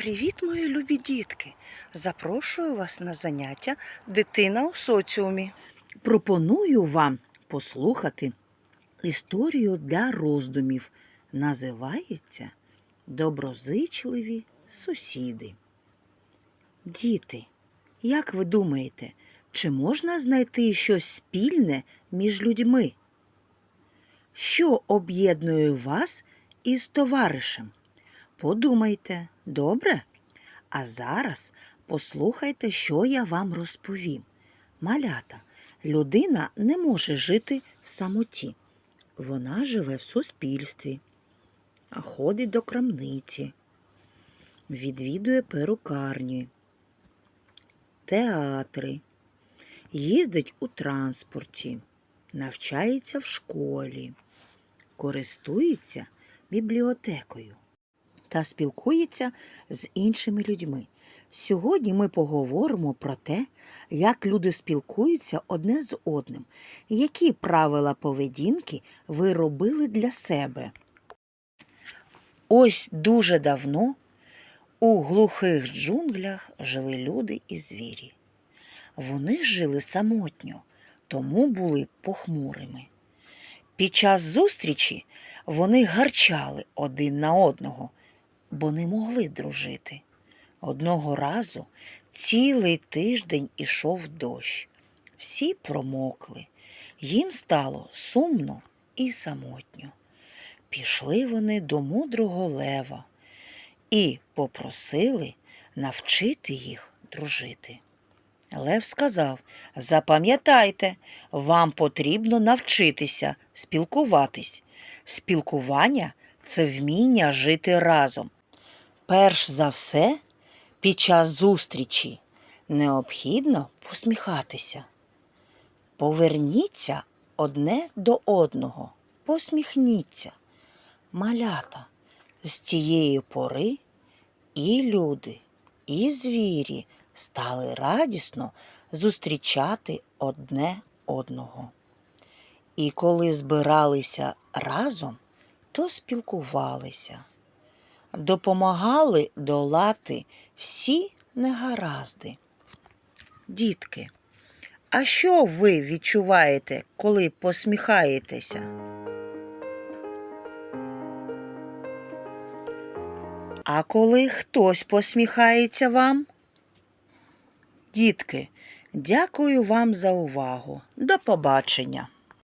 Привіт, мої любі дітки! Запрошую вас на заняття Дитина у соціумі. Пропоную вам послухати історію для роздумів. Називається Доброзичливі сусіди. Діти, як ви думаєте, чи можна знайти щось спільне між людьми? Що об'єднує вас із товаришем? Подумайте, добре? А зараз послухайте, що я вам розповім. Малята, людина не може жити в самоті. Вона живе в суспільстві, ходить до крамниці, відвідує перукарні, театри, їздить у транспорті, навчається в школі, користується бібліотекою та спілкується з іншими людьми. Сьогодні ми поговоримо про те, як люди спілкуються одне з одним, які правила поведінки ви робили для себе. Ось дуже давно у глухих джунглях жили люди і звірі. Вони жили самотньо, тому були похмурими. Під час зустрічі вони гарчали один на одного, бо не могли дружити. Одного разу цілий тиждень ішов дощ. Всі промокли. Їм стало сумно і самотньо. Пішли вони до мудрого лева і попросили навчити їх дружити. Лев сказав Запам'ятайте, вам потрібно навчитися спілкуватись. Спілкування це вміння жити разом. Перш за все, під час зустрічі необхідно посміхатися. Поверніться одне до одного, посміхніться. Малята, з тієї пори і люди, і звірі стали радісно зустрічати одне одного. І коли збиралися разом, то спілкувалися, допомагали долати всі негаразди. Дітки, а що ви відчуваєте, коли посміхаєтеся? А коли хтось посміхається вам? Дітки, дякую вам за увагу. До побачення!